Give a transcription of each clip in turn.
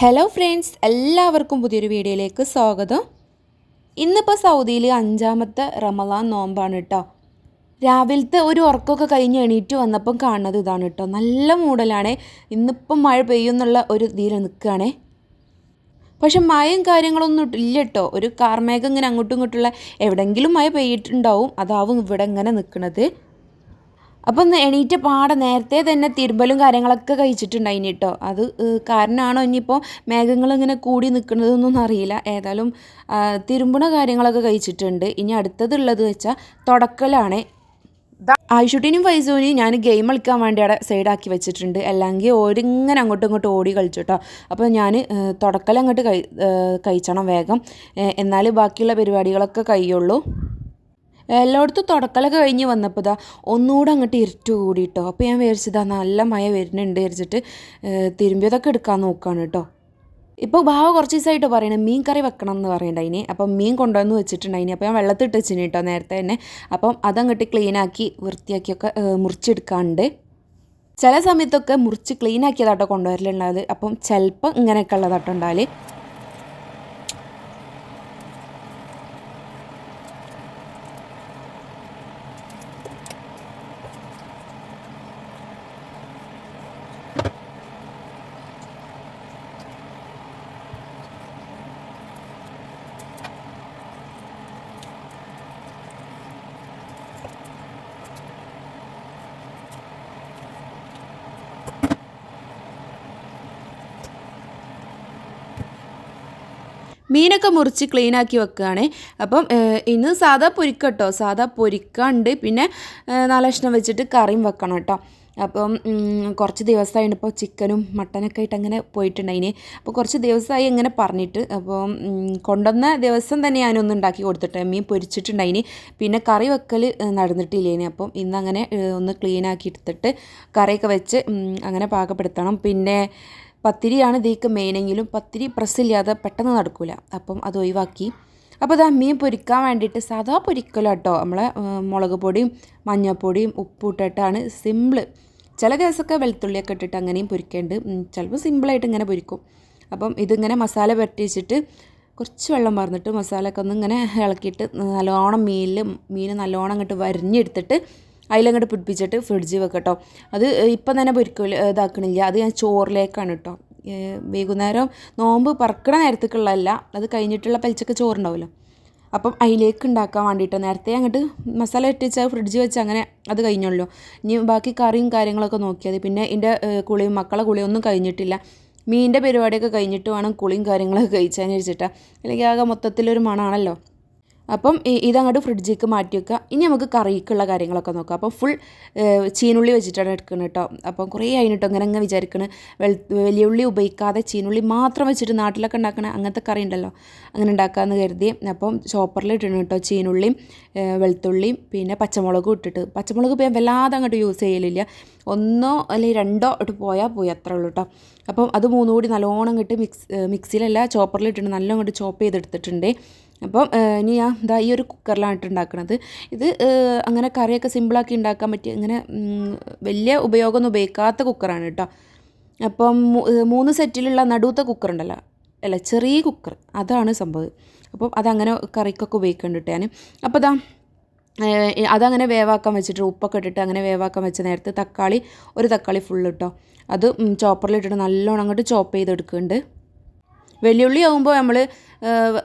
Hello friends എല്ലാവർക്കും പുതിയൊരു വീഡിയോയിലേക്ക് സ്വാഗതം. ഇന്നിപ്പോൾ സൗദിയിൽ അഞ്ചാമത്തെ റമദാൻ നോമ്പാണ് കേട്ടോ രാവിലത്തെ ഒരു ഉറക്കമൊക്കെ കഴിഞ്ഞ് എണീറ്റ് വന്നപ്പം കാണുന്നത് ഇതാണ് കേട്ടോ നല്ല മൂടലാണ്. ഇന്നിപ്പം മഴ പെയ്യുന്നുള്ള ഒരു ഇതിൽ നിൽക്കുകയാണേ പക്ഷെ മഴയും കാര്യങ്ങളൊന്നും ഇല്ല കേട്ടോ ഒരു കാർമേഘം ഇങ്ങനെ അങ്ങോട്ടും ഇങ്ങോട്ടുള്ള എവിടെയെങ്കിലും മഴ പെയ്യിട്ടുണ്ടാവും അതാവും ഇവിടെ ഇങ്ങനെ നിൽക്കുന്നത് അപ്പം ഒന്ന് എണീറ്റ പാടെ നേരത്തെ തന്നെ തിരുമ്പലും കാര്യങ്ങളൊക്കെ കഴിച്ചിട്ടുണ്ടായിന് കേട്ടോ. അത് കാരണമാണോ ഇനിയിപ്പോൾ മേഘങ്ങൾ ഇങ്ങനെ കൂടി നിൽക്കുന്നതൊന്നും അറിയില്ല. ഏതായാലും തിരുമ്പണ കാര്യങ്ങളൊക്കെ കഴിച്ചിട്ടുണ്ട്. ഇനി അടുത്തതുള്ളത് വെച്ചാൽ തുടക്കലാണ്. ആയിഷുട്ടിനും ഫൈസൂനെയും ഞാൻ ഗെയിം കളിക്കാൻ വേണ്ടി അവിടെ സൈഡാക്കി വെച്ചിട്ടുണ്ട്. അല്ലെങ്കിൽ ഓരിങ്ങനെ അങ്ങോട്ടും ഇങ്ങോട്ടും ഓടി കളിച്ചു കേട്ടോ. അപ്പോൾ ഞാൻ തുടക്കൽ അങ്ങോട്ട് കഴി കഴിച്ചണം വേഗം. എന്നാൽ ബാക്കിയുള്ള പരിപാടികളൊക്കെ കഴിയുള്ളൂ. എല്ലായിടത്തും തുടക്കലൊക്കെ കഴിഞ്ഞ് വന്നപ്പോൾ ഇതാ ഒന്നുകൂടെ അങ്ങോട്ട് ഇരുട്ട് കൂടി കേട്ടോ അപ്പോൾ ഞാൻ വിചാരിച്ചതാ നല്ല മഴ വരുന്നുണ്ട് വിചാരിച്ചിട്ട് തിരുമ്പിയതൊക്കെ എടുക്കാൻ നോക്കുകയാണ് കേട്ടോ. ഇപ്പോൾ ഭാവ കുറച്ച് ദിവസമായിട്ട് പറയണത് മീൻ കറി വെക്കണം എന്ന് പറയണ്ടതിന് അപ്പം മീൻ കൊണ്ടുവന്ന് വെച്ചിട്ടുണ്ട് അതിന് അപ്പോൾ ഞാൻ വെള്ളത്തിട്ട് വെച്ചിന് കേട്ടോ നേരത്തെ തന്നെ. അപ്പം അതങ്ങോട്ട് ക്ലീനാക്കി വൃത്തിയാക്കിയൊക്കെ മുറിച്ചെടുക്കാണ്ട്. ചില സമയത്തൊക്കെ മുറിച്ച് ക്ലീനാക്കിയതാട്ടോ കൊണ്ടുവരലുണ്ടായത് അപ്പം ചിലപ്പം ഇങ്ങനെയൊക്കെ ഉള്ളതാട്ടോ ഉണ്ടാവൽ. മീനൊക്കെ മുറിച്ച് ക്ലീനാക്കി വെക്കുകയാണ്. അപ്പം ഇന്ന് സാധാ പൊരിക്കട്ടോ. സാധാ പൊരിക്കാണ്ട് പിന്നെ നാലക്ഷണം നാല് വെച്ചിട്ട് കറിയും വെക്കണം കേട്ടോ. അപ്പം കുറച്ച് ദിവസമായിട്ട് ഇപ്പോൾ ചിക്കനും മട്ടനൊക്കെ ആയിട്ട് അങ്ങനെ പോയിട്ടുണ്ടായിന്. അപ്പോൾ കുറച്ച് ദിവസമായി ഇങ്ങനെ പറഞ്ഞിട്ട് അപ്പോൾ കൊണ്ടുവന്ന ദിവസം തന്നെ ഞാനൊന്ന് ഉണ്ടാക്കി കൊടുത്തിട്ട് മീൻ പൊരിച്ചിട്ടുണ്ടായിന്. പിന്നെ കറി വെക്കൽ നടന്നിട്ടില്ലേനെ. അപ്പം ഇന്ന് അങ്ങനെ ഒന്ന് ക്ലീൻ ആക്കി എടുത്തിട്ട് കറിയൊക്കെ വെച്ച് അങ്ങനെ പാകപ്പെടുത്തണം. പിന്നെ പത്തിരിയാണ് ഇതേക്ക് മെയിനെങ്കിലും പത്തിരി പ്രസ്സില്ലാതെ പെട്ടെന്ന് നടക്കില്ല അപ്പം അത് ഒഴിവാക്കി. അപ്പോൾ ഇതാ മീൻ പൊരിക്കാൻ വേണ്ടിയിട്ട് സാധാ പൊരിക്കലാട്ടോ നമ്മളെ മുളക് പൊടിയും മഞ്ഞൾപ്പൊടിയും ഉപ്പും ഇട്ടിട്ടാണ് സിമ്പിൾ ചില ദിവസമൊക്കെ വെളുത്തുള്ളിയൊക്കെ ഇട്ടിട്ട് അങ്ങനെയും പൊരിക്കേണ്ട. ചിലപ്പോൾ സിമ്പിളായിട്ട് ഇങ്ങനെ പൊരിക്കും. അപ്പം ഇതിങ്ങനെ മസാല പുരട്ടി വെച്ചിട്ട് കുറച്ച് വെള്ളം പറഞ്ഞിട്ട് മസാലയൊക്കെ ഒന്ന് ഇങ്ങനെ ഇളക്കിയിട്ട് നല്ലോണം മീനിൽ മീൻ നല്ലോണം അങ്ങോട്ട് വരിഞ്ഞെടുത്തിട്ട് അതിലങ്ങോട്ട് പിടിപ്പിച്ചിട്ട് ഫ്രിഡ്ജിൽ വെക്കട്ടോ. അത് ഇപ്പം തന്നെ പൊരിക്കില്ല ഇതാക്കണില്ല. അത് ഞാൻ ചോറിലേക്കാണ് കേട്ടോ വൈകുന്നേരം നോമ്പ് പറക്കണ നേരത്തേക്കുള്ളതല്ല അത് കഴിഞ്ഞിട്ടുള്ള പലിച്ചൊക്കെ ചോറുണ്ടാവുമല്ലോ അപ്പം അതിലേക്ക് ഉണ്ടാക്കാൻ വേണ്ടിയിട്ട് നേരത്തെ അങ്ങോട്ട് മസാല ഇട്ടിച്ച് ഫ്രിഡ്ജിൽ വെച്ച് അങ്ങനെ അത് കഴിഞ്ഞുള്ളൂ. ഇനി ബാക്കി കറിയും കാര്യങ്ങളൊക്കെ നോക്കിയാൽ പിന്നെ എന്റെ കുളിയും മക്കളെ കുളിയും ഒന്നും കഴിഞ്ഞിട്ടില്ല. മീനിന്റെ പരിപാടിയൊക്കെ കഴിഞ്ഞിട്ട് വേണം കുളിയും കാര്യങ്ങളൊക്കെ കഴിച്ചാൽ വെച്ചിട്ടാണ് അല്ലെങ്കിൽ ആകെ മൊത്തത്തിലൊരു മണമാണല്ലോ അപ്പം ഇതങ്ങോട്ട് ഫ്രിഡ്ജിലേക്ക് മാറ്റി വെക്കുക ഇനി നമുക്ക് കറിക്കുള്ള കാര്യങ്ങളൊക്കെ നോക്കാം. അപ്പോൾ ഫുൾ ചീനുള്ളി വെച്ചിട്ടാണ് എടുക്കുന്നത് കേട്ടോ അപ്പം കുറേ ആയിട്ട് ഇങ്ങനെ അങ്ങ് വിചാരിക്കുന്നത് വെൾ വലിയ ഉള്ളി ഉപയോഗിക്കാതെ ചീനുള്ളി മാത്രം വെച്ചിട്ട് നാട്ടിലൊക്കെ ഉണ്ടാക്കണ അങ്ങനത്തെ കറി ഉണ്ടല്ലോ. അങ്ങനെ ഉണ്ടാക്കാമെന്ന് കരുതി. അപ്പം ചോപ്പറിൽ ഇട്ടിട്ടുണ്ട് കേട്ടോ ചീനുള്ളിയും വെളുത്തുള്ളിയും പിന്നെ പച്ചമുളകും ഇട്ടിട്ട്. പച്ചമുളക് ഇപ്പം ഞാൻ വല്ലാതെ അങ്ങോട്ട് യൂസ് ചെയ്യലില്ല. ഒന്നോ അല്ലെങ്കിൽ രണ്ടോ ഇട്ട് പോയാൽ പോയി അത്രേ ഉള്ളൂ കേട്ടോ അപ്പം അത് മൂന്നുകൂടി നല്ലോണം കിട്ടി മിക്സ് മിക്സിയിലല്ല ചോപ്പറിൽ ഇട്ടിട്ട് നല്ലോണം ഇങ്ങോട്ട് ചോപ്പ് ചെയ്തെടുത്തിട്ടുണ്ട്. അപ്പം ഇനി ഞാൻ ഇതാ ഈ ഒരു കുക്കറിലാണ് ഉണ്ടാക്കുന്നത് ഇത് അങ്ങനെ കറിയൊക്കെ സിമ്പിളാക്കി ഉണ്ടാക്കാൻ പറ്റിയ ഇങ്ങനെ വലിയ ഉപയോഗമൊന്നും ഉപയോഗിക്കാത്ത കുക്കറാണ് കേട്ടോ. അപ്പം മൂന്ന് സെറ്റിലുള്ള നടുവത്തെ കുക്കർ ഉണ്ടല്ലോ അല്ല ചെറിയ കുക്കർ അതാണ് സംഭവം. അപ്പം അതങ്ങനെ കറിക്കൊക്കെ ഉപയോഗിക്കുന്നുണ്ട് ഞാൻ അപ്പോൾ ഇതാ അതങ്ങനെ വേവാക്കാൻ വെച്ചിട്ട് ഉപ്പൊക്കെ ഇട്ടിട്ട് അങ്ങനെ വേവാക്കാൻ വെച്ച നേരത്തെ തക്കാളി ഒരു തക്കാളി ഫുള്ള് ഇട്ടോ. അത് ചോപ്പറിലിട്ടിട്ട് നല്ലോണം അങ്ങോട്ട് ചോപ്പ് ചെയ്തെടുക്കുന്നുണ്ട്. വെല്ലുള്ളി ആകുമ്പോൾ നമ്മൾ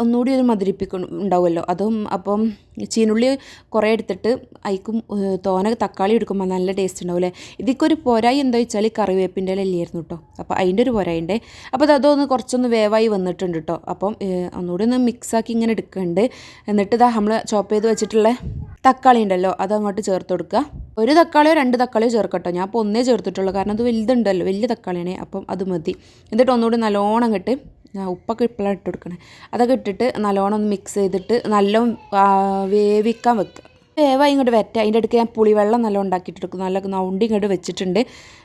ഒന്നുകൂടി ഒരു മധുരിപ്പിക്കണം ഉണ്ടാവുമല്ലോ. അതും അപ്പം ചീനുള്ളി കുറേ എടുത്തിട്ട് അതിക്കും തോന തക്കാളി എടുക്കുമ്പോൾ നല്ല ടേസ്റ്റ് ഉണ്ടാവില്ലേ? ഇതിക്കൊരു പോരായി എന്താ വെച്ചാൽ കറിവേപ്പിന്റെ ഇല ഇല്ലായിരുന്നു കേട്ടോ അപ്പോൾ അതിന്റെ ഒരു പോരായിണ്ടേ. അപ്പോൾ അത് അതൊന്ന് കുറച്ചൊന്ന് വേവായി വന്നിട്ടുണ്ട് കേട്ടോ അപ്പം ഒന്നുകൂടി ഒന്ന് മിക്സാക്കി ഇങ്ങനെ എടുക്കുന്നുണ്ട് എന്നിട്ട് ഇതാ നമ്മൾ ചോപ്പ് ചെയ്ത് വെച്ചിട്ടുള്ള തക്കാളി ഉണ്ടല്ലോ അത് അങ്ങോട്ട് ചേർത്ത് കൊടുക്കുക ഒരു തക്കാളിയോ രണ്ട് തക്കാളിയോ ചേർക്കട്ടോ ഞാൻ അപ്പോൾ ഒന്നേ ചേർത്തിട്ടുള്ളൂ. കാരണം അത് വലുതുണ്ടല്ലോ വലിയ തക്കാളിയാണ്. അപ്പം അത് മതി. എന്നിട്ട് ഒന്നുകൂടി നല്ലോണം ഇങ്ങോട്ട് ആ, ഉപ്പൊക്കെ ഇപ്പോഴാണ് ഇട്ട് കൊടുക്കണേ. അതൊക്കെ ഇട്ടിട്ട് നല്ലോണം ഒന്ന് മിക്സ് ചെയ്തിട്ട് നല്ലോണം വേവിക്കാൻ വെക്കുക വേവായി ഇങ്ങോട്ട് വരട്ടെ. അതിന്റെ അടുക്ക് ഞാൻ പുളിവെള്ളം നല്ല ഉണ്ടാക്കിയിട്ടെടുക്കും നല്ല നൗണ്ടി ഇങ്ങോട്ട് വെച്ചിട്ടുണ്ട്.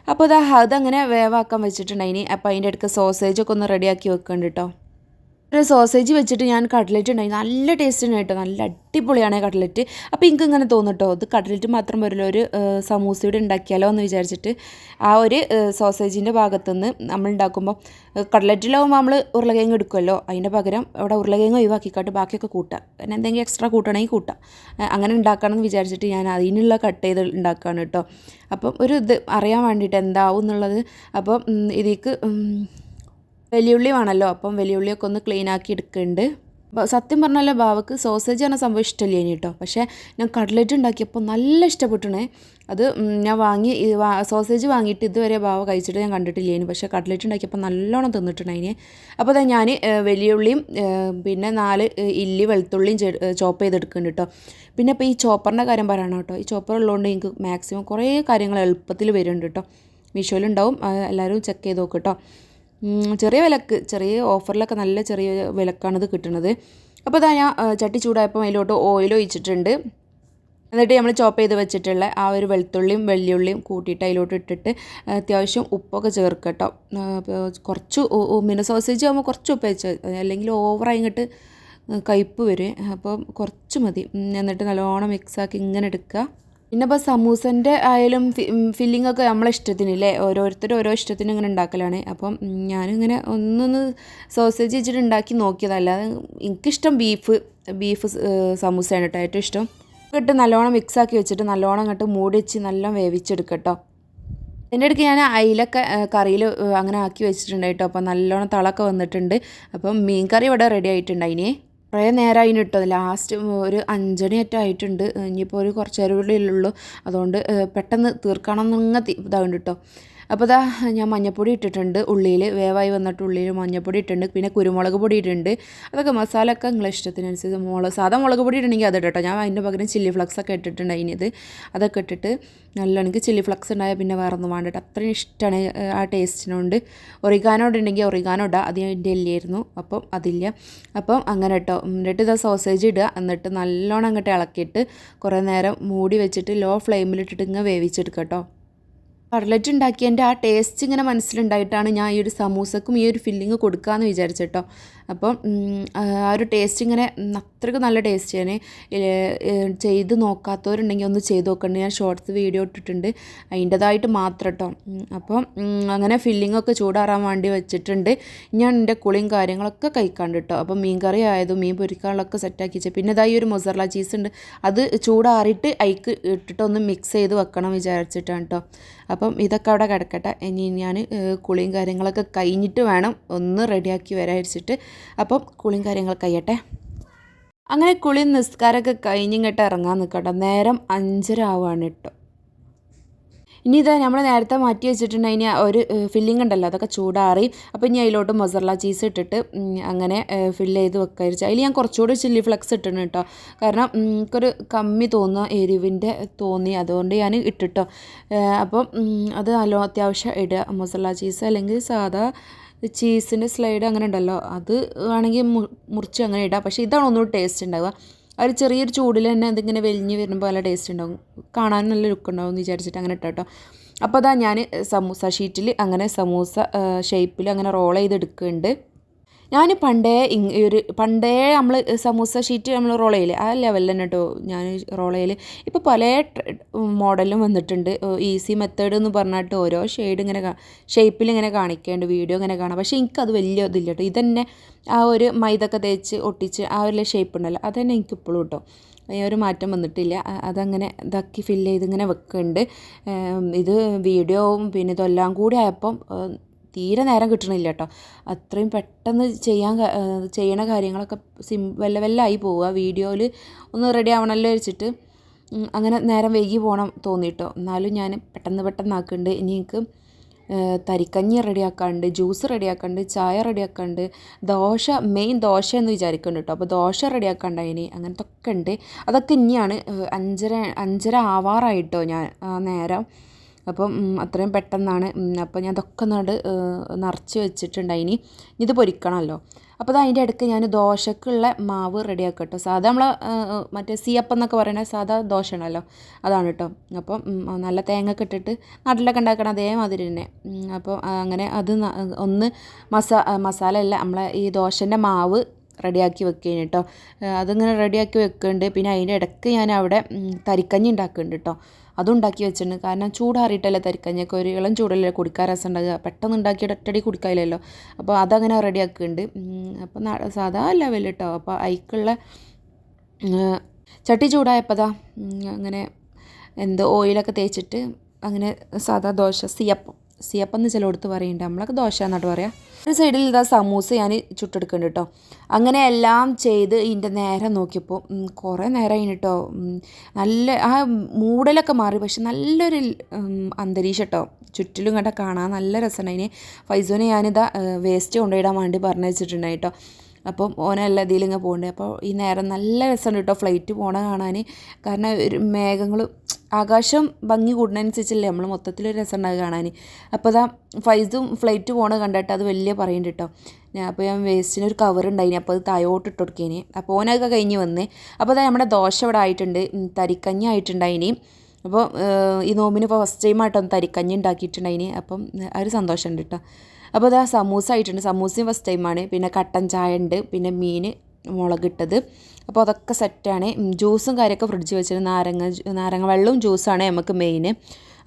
അപ്പോൾ അത് അതങ്ങനെ വേവാക്കാൻ വെച്ചിട്ടുണ്ട് അപ്പോൾ അതിന്റെ അടുക്ക് സോസേജൊക്കെ ഒന്ന് റെഡിയാക്കി വെക്കുന്നുണ്ട് കേട്ടോ ഒരു സോസേജ് വെച്ചിട്ട് ഞാൻ കട്ട്ലറ്റ് ഉണ്ടായി നല്ല ടേസ്റ്റ് ഉണ്ട് കേട്ടോ. നല്ല അടിപൊളിയാണ് കട്ട്ലറ്റ് അപ്പോൾ എനിക്ക് ഇങ്ങനെ തോന്നിട്ടോ ഇത് കട്ട്ലറ്റ് മാത്രം വരില്ല ഒരു സമൂസയുടെ ഉണ്ടാക്കിയാലോ എന്ന് വിചാരിച്ചിട്ട് ആ ഒരു സോസേജിന്റെ ഭാഗത്തുനിന്ന് നമ്മൾ ഉണ്ടാക്കുമ്പോൾ കട്ട്ലറ്റിലാവുമ്പോൾ നമ്മൾ ഉരുളകിഴങ്ങ് എടുക്കുമല്ലോ അതിന്റെ പകരം അവിടെ ഉരുളകിഴങ്ങ് ഒഴിവാക്കിക്കാട്ട് ബാക്കിയൊക്കെ കൂട്ടുക പിന്നെ എന്തെങ്കിലും എക്സ്ട്രാ കൂട്ടണമെങ്കിൽ കൂട്ടാം. അങ്ങനെ ഉണ്ടാക്കണം എന്ന് വിചാരിച്ചിട്ട് ഞാൻ അതിനുള്ള കട്ട് ചെയ്ത് ഉണ്ടാക്കുകയാണ് കേട്ടോ അപ്പം ഒരു ഇത് അറിയാൻ വേണ്ടിയിട്ട് എന്താവും എന്നുള്ളത് അപ്പം ഇതിലേക്ക് വലിയുള്ളി വേണമല്ലോ അപ്പം വലിയുള്ളിയൊക്കെ ഒന്ന് ക്ലീൻ ആക്കി എടുക്കുന്നുണ്ട് സത്യം പറഞ്ഞാലോ ബാവക്ക് സോസേജ് പറഞ്ഞ സംഭവം ഇഷ്ടമല്ല ഇനി കേട്ടോ പക്ഷേ ഞാൻ കട്ട്ലറ്റ് ഉണ്ടാക്കിയപ്പോൾ നല്ല ഇഷ്ടപ്പെട്ടുണേ. അത് ഞാൻ വാങ്ങി സോസേജ് വാങ്ങിയിട്ട് ഇതുവരെ ബാവ കഴിച്ചിട്ട് ഞാൻ കണ്ടിട്ടില്ല ഇനി. പക്ഷേ കട്ട്ലറ്റ് ഉണ്ടാക്കിയപ്പോൾ നല്ലോണം തിന്നിട്ടുണ്ട് അതിന്. അപ്പോൾ അതാ ഞാൻ വലിയുള്ളിയും പിന്നെ നാല് ഇല്ലി വെളുത്തുള്ളിയും ചോപ്പ് ചെയ്തെടുക്കുന്നുണ്ട് കേട്ടോ പിന്നെ ഇപ്പോൾ ഈ ചോപ്പറിന്റെ കാര്യം പറയണം കേട്ടോ ഈ ചോപ്പർ ഉള്ളതുകൊണ്ട് എനിക്ക് മാക്സിമം കുറേ കാര്യങ്ങൾ എളുപ്പത്തിൽ വരുന്നുണ്ട് കേട്ടോ മീഷോയിലുണ്ടാവും. എല്ലാവരും ചെക്ക് ചെയ്ത് നോക്കും കേട്ടോ ചെറിയ വിലക്ക് ചെറിയ ഓഫറിലൊക്കെ നല്ല ചെറിയ വിലക്കാണിത് കിട്ടുന്നത്. അപ്പോൾ ഇതാ ഞാൻ ചട്ടി ചൂടായപ്പോൾ അതിലോട്ട് ഓയിൽ ഒഴിച്ചിട്ടുണ്ട്. എന്നിട്ട് നമ്മൾ ചോപ്പ് ചെയ്ത് വെച്ചിട്ടുള്ള ആ ഒരു വെളുത്തുള്ളിയും വെള്ളിയുള്ളിയും കൂട്ടിയിട്ട് അതിലോട്ട് ഇട്ടിട്ട് അത്യാവശ്യം ഉപ്പൊക്കെ ചേർക്കട്ടോ. കുറച്ച് മിന സോസേജ് ആകുമ്പോൾ കുറച്ച് ഉപ്പ് വെച്ച് അല്ലെങ്കിൽ ഓവറായി ഇങ്ങോട്ട് കയ്പ്പ് വരും. അപ്പോൾ കുറച്ച് മതി. എന്നിട്ട് നല്ലോണം മിക്സാക്കി ഇങ്ങനെ എടുക്കുക. പിന്നെ ഇപ്പോൾ സമൂസന്റെ ആയാലും ഫില്ലിംഗ് ഒക്കെ നമ്മളെ ഇഷ്ടത്തിന് അല്ലേ ഓരോരുത്തർ ഓരോ ഇഷ്ടത്തിന് ഇങ്ങനെ ഉണ്ടാക്കലാണ് അപ്പം ഞാനിങ്ങനെ ഒന്നൊന്ന് സോസേജ് വെച്ചിട്ട് ഉണ്ടാക്കി നോക്കിയതല്ല. എനിക്കിഷ്ടം ബീഫ് ബീഫ് സമൂസയാണ് കേട്ടോ ഏറ്റവും ഇഷ്ടം. ഇട്ട് നല്ലോണം മിക്സാക്കി വെച്ചിട്ട് നല്ലോണം ഇങ്ങോട്ട് മൂടി വെച്ച് നല്ലോണം വേവിച്ചെടുക്കട്ടോ. എന്റെ അടുക്ക് ഞാൻ അയിലൊക്കെ കറിയിൽ അങ്ങനെ ആക്കി വെച്ചിട്ടുണ്ട് കേട്ടോ അപ്പോൾ നല്ലോണം തളക്കെ വന്നിട്ടുണ്ട്. അപ്പം മീൻ കറി ഇവിടെ റെഡി ആയിട്ടുണ്ട് അതിനെ കുറേ നേരമായി ഇട്ടത്. ലാസ്റ്റ് ഒരു അഞ്ചണിയൊക്കെ ആയിട്ടുണ്ട്. ഇനിയിപ്പോൾ ഒരു കുറച്ച് നേരം കൂടി ഉള്ളൂ. അതുകൊണ്ട് പെട്ടെന്ന് തീർക്കണം എന്നങ്ങ് ഇതാവുണ്ട് കേട്ടോ അപ്പോൾ ഇതാ ഞാൻ മഞ്ഞപ്പൊടി ഇട്ടിട്ടുണ്ട്. ഉള്ളിയിൽ വേവായി വന്നിട്ട് ഉള്ളിയിൽ മഞ്ഞപ്പൊടി ഇട്ടിട്ടുണ്ട്. പിന്നെ കുരുമുളക് പൊടി ഇട്ടിട്ടുണ്ട്. അതൊക്കെ മസാല ഒക്കെ നിങ്ങളെ ഇഷ്ടത്തിനനുസരിച്ച് മുളക് സാധാ മുളക് പൊടി ഇടണമെങ്കിൽ അത് ഇട്ടോ ഞാൻ അതിന്റെ പകരം ചില്ലി ഫ്ലക്സ് ഒക്കെ ഇട്ടിട്ടുണ്ട് അതിനത് അതൊക്കെ ഇട്ടിട്ട് നല്ല എനിക്ക് ചില്ലി ഫ്ലക്സ് ഉണ്ടായാൽ പിന്നെ വേറെ ഒന്നും വേണ്ടിട്ട് അത്രയും ഇഷ്ടമാണ് ആ ടേസ്റ്റിനോണ്ട്. ഒറിഗാനോ ഉണ്ടെങ്കിൽ ഒറിഗാനോ ഇടുക അത് എന്റെ ഇല്ലായിരുന്നു അപ്പം അതില്ല. അപ്പം അങ്ങനെ കേട്ടോ. എന്നിട്ട് ഇതാ സോസേജ് ഇടുക. എന്നിട്ട് നല്ലോണം അങ്ങോട്ട് ഇളക്കിയിട്ട് കുറേ നേരം മൂടി വെച്ചിട്ട് ലോ ഫ്ലെയിമിലിട്ടിട്ട് ഇങ്ങനെ വേവിച്ചെടുക്കാം കേട്ടോ. കട്ലറ്റ് ഉണ്ടാക്കിയതിന്റെ ആ ടേസ്റ്റ് ഇങ്ങനെ മനസ്സിലുണ്ടായിട്ടാണ് ഞാൻ ഈ ഒരു സമൂസക്കും ഈ ഒരു ഫില്ലിങ് കൊടുക്കാമെന്ന് വിചാരിച്ചിട്ടോ അപ്പം ആ ഒരു ടേസ്റ്റ് ഇങ്ങനെ അത്രയ്ക്ക് നല്ല ടേസ്റ്റ് ഞാൻ ചെയ്ത് നോക്കാത്തവരുണ്ടെങ്കിൽ ഒന്ന് ചെയ്ത് നോക്കണ്ട. ഞാൻ ഷോർട്സ് വീഡിയോ ഇട്ടിട്ടുണ്ട്. അതിന്റെതായിട്ട് മാത്രം കേട്ടോ അപ്പം അങ്ങനെ ഫില്ലിങ്ങൊക്കെ ചൂടാറാൻ വേണ്ടി വെച്ചിട്ടുണ്ട്. ഞാൻ എന്റെ കുളിയും കാര്യങ്ങളൊക്കെ കഴിക്കാണ്ട് കേട്ടോ അപ്പം മീൻ കറി ആയതും മീൻ പൊരിക്കാനുള്ളതൊക്കെ സെറ്റാക്കി വെച്ചാൽ പിന്നെ ഇതായി ഒരു മൊസറല ചീസ് ഉണ്ട് അത് ചൂടാറിയിട്ട് അയക്ക് ഇട്ടിട്ട് ഒന്ന് മിക്സ് ചെയ്ത് വെക്കണം വിചാരിച്ചിട്ടാണ് കേട്ടോ അപ്പം ഇതൊക്കെ അവിടെ കിടക്കട്ടെ. ഇനി ഞാൻ കുളിയും കാര്യങ്ങളൊക്കെ കഴിഞ്ഞിട്ട് വേണം ഒന്ന് റെഡിയാക്കി വരാതിരിച്ചിട്ട് അപ്പം കുളിയും കാര്യങ്ങൾ കഴിയട്ടെ. അങ്ങനെ കുളി നിസ്കാരമൊക്കെ കഴിഞ്ഞിങ്ങോട്ട് ഇറങ്ങാൻ നിൽക്കട്ടെ. നേരം അഞ്ചര ആവുകയാണ് കേട്ടോ. ഇനി ഇതാ നമ്മൾ നേരത്തെ മാറ്റി വെച്ചിട്ടുണ്ടെങ്കിൽ ഒരു ഫില്ലിംഗ് ഉണ്ടല്ലോ അതൊക്കെ ചൂടാറി. അപ്പോൾ ഇനി അതിലോട്ട് മൊസറല ചീസ് ഇട്ടിട്ട് അങ്ങനെ ഫില്ല് ചെയ്ത് വെക്കാതിരിച്ചു അതിൽ ഞാൻ കുറച്ചുകൂടി ചില്ലി ഫ്ലക്സ് ഇട്ടിട്ടുണ്ട് കേട്ടോ. കാരണം എനിക്കൊരു കമ്മി തോന്നുക എരിവിന്റെ തോന്നി. അതുകൊണ്ട് ഞാൻ ഇട്ടിട്ടോ. അപ്പം അത് നല്ലോ അത്യാവശ്യം ഇടുക. മൊസറല ചീസ് അല്ലെങ്കിൽ സാധാ ചീസിന്റെ സ്ലൈഡ് അങ്ങനെ ഉണ്ടല്ലോ. അത് ആണെങ്കിൽ മുറിച്ച് അങ്ങനെ ഇടാം. പക്ഷേ ഇതാണ് ഒന്നുകൂടി ടേസ്റ്റ് ഉണ്ടാവുക. ഒരു ചെറിയൊരു ചൂടിൽ തന്നെ അതിങ്ങനെ വെലിഞ്ഞ് വരുമ്പോൾ നല്ല ടേസ്റ്റ് ഉണ്ടാവും. കാണാൻ നല്ല ലുക്ക് ഉണ്ടാവും എന്ന് വിചാരിച്ചിട്ട് അങ്ങനെ ഇട്ടോ അപ്പോൾ അതാ ഞാൻ സമൂസ ഷീറ്റിൽ അങ്ങനെ സമൂസ ഷേപ്പിൽ അങ്ങനെ റോൾ ചെയ്തെടുക്കുന്നുണ്ട്. ഞാൻ പണ്ടേ ഒരു പണ്ടേ നമ്മൾ സമൂസ ഷീറ്റ് നമ്മൾ റോൾ ചെയ്യില്ലേ ആ ലെവലിൽ തന്നെ കേട്ടോ ഞാൻ റോൾ ചെയ്യൽ ഇപ്പോൾ പല മോഡലും വന്നിട്ടുണ്ട്. ഈസി മെത്തേഡ് എന്ന് പറഞ്ഞിട്ട് ഓരോ ഷെയ്ഡ് ഇങ്ങനെ ഷേപ്പിൽ ഇങ്ങനെ കാണിക്കേണ്ട വീഡിയോ ഇങ്ങനെ കാണാം. പക്ഷേ എനിക്കത് വലിയ ഇതില്ല കേട്ടോ ഇതന്നെ ആ ഒരു മൈദൊക്കെ തേച്ച് ഒട്ടിച്ച് ആ ഒരു ഷേപ്പ് ഉണ്ടല്ലോ. അതന്നെ എനിക്ക് ഇപ്പോഴും കേട്ടോ ഒരു മാറ്റം വന്നിട്ടില്ല. അതങ്ങനെ ഇതാക്കി ഫില്ല് ചെയ്ത് ഇങ്ങനെ വെക്കുന്നുണ്ട് ഇത് വീഡിയോവും പിന്നെ ഇതെല്ലാം കൂടി ആയപ്പം തീരെ നേരം കിട്ടണില്ല കേട്ടോ അത്രയും പെട്ടെന്ന് ചെയ്യാൻ ചെയ്യണ കാര്യങ്ങളൊക്കെ സിം വല്ല ആയി പോവുക. വീഡിയോയിൽ ഒന്ന് റെഡി ആവണമല്ലോ വെച്ചിട്ട് അങ്ങനെ നേരം വൈകി പോകണം തോന്നിയിട്ടോ എന്നാലും ഞാൻ പെട്ടെന്ന് പെട്ടെന്ന് ആക്കുന്നുണ്ട് ഇനി എനിക്ക് തരിക്കഞ്ഞി റെഡിയാക്കാണ്ട് ജ്യൂസ് റെഡിയാക്കാണ്ട് ചായ റെഡിയാക്കാണ്ട് ദോശ മെയിൻ ദോശ എന്ന് വിചാരിക്കുന്നുണ്ട് കേട്ടോ അപ്പോൾ ദോശ റെഡിയാക്കാണ്ട് ഇനി. അങ്ങനത്തെ ഒക്കെ ഉണ്ട്. അതൊക്കെ ഇനിയാണ്. അഞ്ചര അഞ്ചര ആവാറായിട്ടോ ഞാൻ നേരം. അപ്പം അത്രയും പെട്ടെന്നാണ് അപ്പം ഞാൻ അതൊക്കെ നട് നിറച്ച് വെച്ചിട്ടുണ്ട് ഇനി ഇത് പൊരിക്കണമല്ലോ. അപ്പോൾ അത് അതിന്റെ ഇടയ്ക്ക് ഞാൻ ദോശക്കുള്ള മാവ് റെഡിയാക്കാം കേട്ടോ സാധാ നമ്മൾ മറ്റേ സിയപ്പം എന്നൊക്കെ പറയുന്ന സാധാ ദോശ ഉണ്ടല്ലോ അതാണ് കേട്ടോ. അപ്പം നല്ല തേങ്ങ ഇട്ടിട്ട് നാട്ടിലൊക്കെ ഉണ്ടാക്കണം അതേമാതിരി തന്നെ. അപ്പോൾ അങ്ങനെ അത് ഒന്ന് മസാ മസാല അല്ല നമ്മളെ ഈ ദോശന്റെ മാവ് റെഡിയാക്കി വെക്കുകയാണ് കേട്ടോ. അതിങ്ങനെ റെഡിയാക്കി വെക്കുന്നുണ്ട് പിന്നെ അതിന്റെ ഇടയ്ക്ക് ഞാൻ അവിടെ തരിക്കഞ്ഞി ഉണ്ടാക്കുന്നുണ്ട് കേട്ടോ. അതും ഉണ്ടാക്കി വെച്ചിട്ടുണ്ട്. കാരണം ചൂടാറിയിട്ടല്ലേ തരിക്കഞ്ഞൊക്കെ ഒരു ഇളം ചൂടല്ലേ കുടിക്കാൻ രസം ഉണ്ടാകുക പെട്ടെന്ന് ഉണ്ടാക്കിയിട്ട് ഒറ്റടി കുടിക്കാനില്ലല്ലോ. അപ്പോൾ അതങ്ങനെ റെഡിയാക്കുന്നുണ്ട് അപ്പോൾ സാധാ ലെവൽ കേട്ടോ അപ്പോൾ അതിക്കുള്ള ചട്ടി ഉം, അങ്ങനെ എന്തോ ഓയിലൊക്കെ തേച്ചിട്ട് അങ്ങനെ സാധാ ദോശ സിയപ്പം സിയപ്പം എന്ന് ചിലയിടത്ത് പറയുന്നുണ്ട് നമ്മളൊക്കെ ദോശ എന്നിട്ട് പറയാം. ഒരു സൈഡിൽ ഇതാ സമൂസ ഞാൻ ചുട്ടെടുക്കുന്നുണ്ട് കേട്ടോ അങ്ങനെ എല്ലാം ചെയ്ത് ഇതിന്റെ നേരെ നോക്കിയപ്പോൾ കുറേ നേരം കേട്ടോ നല്ല ആ മൂടലൊക്കെ മാറി. പക്ഷെ നല്ലൊരു അന്തരീക്ഷം കേട്ടോ ചുറ്റിലും കണ്ട കാണാൻ നല്ല രസമുണ്ട് അതിന് ഫൈസോനെ ഞാനിതാ വേസ്റ്റ് കൊണ്ടുപോയിടാൻ വേണ്ടി പറഞ്ഞു വെച്ചിട്ടുണ്ടായി കേട്ടോ അപ്പം ഓനെല്ലാം ഇതിൽ ഇങ്ങനെ പോകുന്നുണ്ട് അപ്പോൾ ഈ നേരം നല്ല രസമുണ്ട് കേട്ടോ ഫ്ലൈറ്റ് പോണ കാണാൻ. കാരണം ഒരു മേഘങ്ങൾ ആകാശം ഭംഗി കൂടുന്നതനുസരിച്ചല്ലേ നമ്മൾ മൊത്തത്തിലൊരു രസം ഉണ്ടാകുക കാണാൻ. അപ്പോൾ അതാ ഫൈസും ഫ്ലൈറ്റ് പോണ കണ്ടിട്ട് അത് വലിയ പറയുന്നുണ്ട് കേട്ടോ. ഞാൻ അപ്പോൾ ഞാൻ വേസ്റ്റിന് ഒരു കവർ ഉണ്ടായിനി. അപ്പോൾ അത് തായോട്ട് ഇട്ട് കൊടുക്കേനി. അപ്പോൾ ഓനൊക്കെ കഴിഞ്ഞ് വന്നേ. അപ്പോൾ അതാ നമ്മുടെ ദോശ ഇവിടെ ആയിട്ടുണ്ട്. തരിക്കഞ്ഞി ആയിട്ടുണ്ടായിനി. അപ്പോൾ ഈ നോമ്പിന് ഇപ്പോൾ ഫസ്റ്റ് ടൈം ആയിട്ടൊന്ന് തരിക്കഞ്ഞി ഉണ്ടാക്കിയിട്ടുണ്ടായിനി. അപ്പം ആ ഒരു സന്തോഷമുണ്ട് കേട്ടോ. അപ്പോൾ അതാ സമൂസ ആയിട്ടുണ്ട്. സമൂസയും ഫസ്റ്റ് ടൈമാണ് പിന്നെ കട്ടൻ ചായ ഉണ്ട്. പിന്നെ മീൻ മുളകിട്ടത് അപ്പോൾ അതൊക്കെ സെറ്റാണ് ജ്യൂസും കാര്യമൊക്കെ ഫ്രിഡ്ജിൽ വെച്ചിട്ട് നാരങ്ങ നാരങ്ങ വെള്ളവും ജ്യൂസാണ് നമുക്ക് മെയിൻ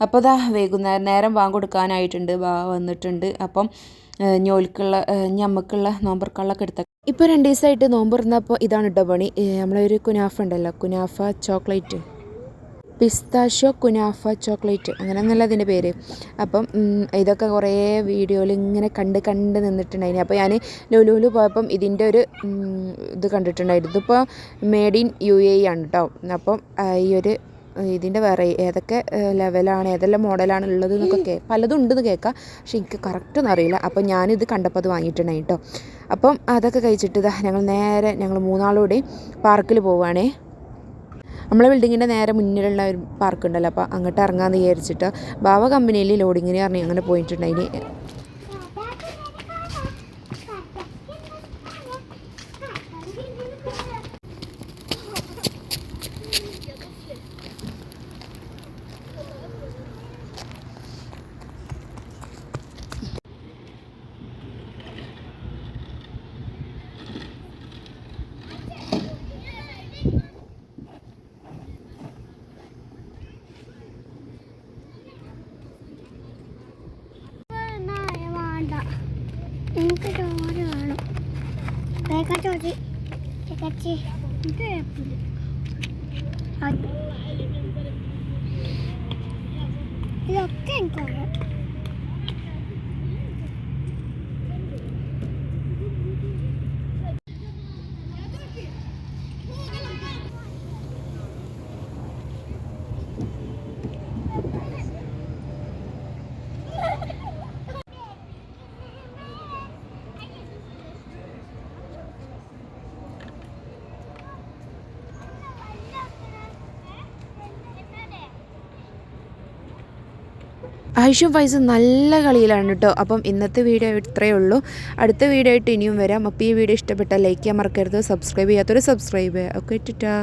അപ്പോൾ അതാ വൈകുന്നേരം നേരം വാങ്ങി കൊടുക്കാനായിട്ടുണ്ട്. വാ വന്നിട്ടുണ്ട്. അപ്പം ഞോൽക്കുള്ള ഞമ്മക്കുള്ള നോമ്പർക്കള്ളൊക്കെ എടുത്ത ഇപ്പോൾ രണ്ട് ദിവസമായിട്ട് നോമ്പ് ഇറന്നപ്പോൾ ഇതാണ് ഇട്ട പണി. നമ്മളൊരു കുനാഫ ഉണ്ടല്ലോ. കുനാഫ ചോക്ലേറ്റ്. പിസ്താഷ്യോ കുനാഫ ചോക്ലേറ്റ് അങ്ങനെ എന്നല്ല അതിന്റെ പേര്. അപ്പം ഇതൊക്കെ കുറേ വീഡിയോയിൽ ഇങ്ങനെ കണ്ട് കണ്ട് നിന്നിട്ടുണ്ടായിരുന്നു അപ്പോൾ ഞാൻ ലുലുലു പോയപ്പം ഇതിന്റെ ഒരു ഇത് കണ്ടിട്ടുണ്ടായിരുന്നു. ഇതിപ്പോൾ മേഡ് ഇൻ യു എ ആണ് കേട്ടോ അപ്പം ഈ ഒരു ഇതിന്റെ വേറെ ഏതൊക്കെ ലെവലാണ് ഏതെല്ലാം മോഡലാണ് ഉള്ളത് എന്നൊക്കെ കേ പലതും ഉണ്ടെന്ന് കേൾക്കാം. പക്ഷെ എനിക്ക് കറക്റ്റ് ഒന്നും അറിയില്ല. അപ്പം ഞാനിത് കണ്ടപ്പോൾ അത് വാങ്ങിയിട്ടുണ്ടായി കേട്ടോ അപ്പം അതൊക്കെ കഴിച്ചിട്ട് ഇതാ ഞങ്ങൾ നേരെ ഞങ്ങൾ മൂന്നാളൂടെ പാർക്കിൽ പോവുകയാണേ. നമ്മളെ ബിൽഡിങ്ങിന്റെ നേരെ മുന്നിലുള്ള ഒരു പാർക്ക് ഉണ്ടല്ലോ. അപ്പോൾ അങ്ങോട്ട് ഇറങ്ങാമെന്ന് വിചാരിച്ചിട്ട് ബാവ കമ്പനിയിൽ ലോഡിങ്ങിന് പറഞ്ഞ് അങ്ങനെ പോയിട്ടുണ്ടായിന് വേണ്ട എനിക്ക് ചോറ് വേണം ചോറ് ചേച്ചി ഇത്. ഇതൊക്കെ എനിക്ക് ആയിഷും ഫൈസും നല്ല കളിയിലാണ് കേട്ടോ. അപ്പം ഇന്നത്തെ വീഡിയോ ഇത്രയേ ഉള്ളൂ. അടുത്ത വീഡിയോ ആയിട്ട് ഇനിയും വരാം. അപ്പോൾ ഈ വീഡിയോ ഇഷ്ടപ്പെട്ടാൽ ലൈക്ക് ചെയ്യാൻ മറക്കരുത്. സബ്സ്ക്രൈബ് ചെയ്യാത്തൊരു സബ്സ്ക്രൈബ് ചെയ്യുക. ഓക്കെ ടാ